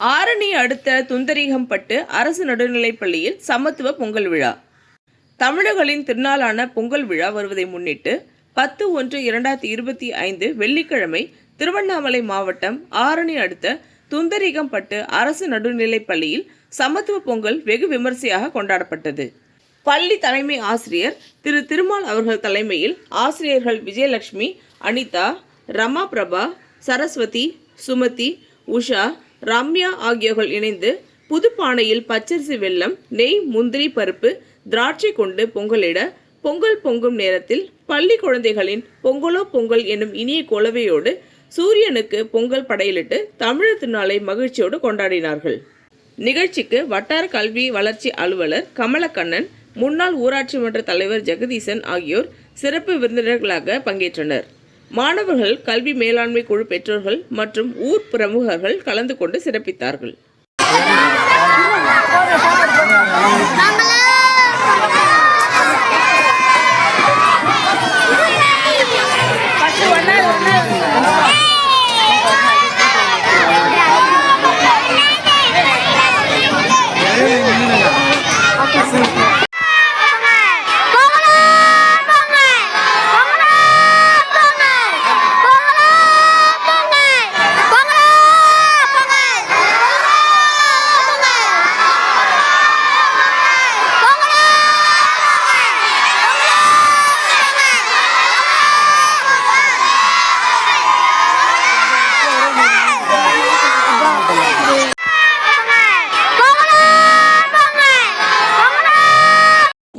ஆரணி அடுத்த துந்தரிகம்பட்டு அரசு நடுநிலைப் பள்ளியில் சமத்துவ பொங்கல் விழா. தமிழர்களின் திருநாளான பொங்கல் விழா வருவதை முன்னிட்டு பத்து ஒன்று இரண்டாயிரத்தி இருபத்தி ஐந்து வெள்ளிக்கிழமை திருவண்ணாமலை மாவட்டம் ஆரணி அடுத்த துந்தரிகம்பட்டு அரசு நடுநிலைப் பள்ளியில் சமத்துவ பொங்கல் வெகு விமரிசையாக கொண்டாடப்பட்டது. பள்ளி தலைமை ஆசிரியர் திரு திருமால் அவர்கள் தலைமையில் ஆசிரியர்கள் விஜயலட்சுமி அனிதா ரமா பிரபா சரஸ்வதி சுமதி உஷா ரம்யா ஆகியோர்கள் இணைந்து புதுப்பானையில் பச்சரிசி வெல்லம் நெய் முந்திரி பருப்பு திராட்சை கொண்டு பொங்கலிட பொங்கல் பொங்கும் நேரத்தில் பள்ளி குழந்தைகளின் பொங்கலோ பொங்கல் என்னும் இனிய கோலவையோடு சூரியனுக்கு பொங்கல் படையிலிட்டு தமிழர் திருநாளை மகிழ்ச்சியோடு கொண்டாடினார்கள். நிகழ்ச்சிக்கு வட்டார கல்வி வளர்ச்சி அலுவலர் கமலக்கண்ணன் முன்னாள் ஊராட்சி மன்ற தலைவர் ஜெகதீசன் ஆகியோர் சிறப்பு விருந்தினர்களாக பங்கேற்றனர். மாணவர்கள் கல்வி மேலாண்மை குழு பெற்றோர்கள் மற்றும் ஊர் பிரமுகர்கள் கலந்து கொண்டு சிறப்பித்தார்கள்.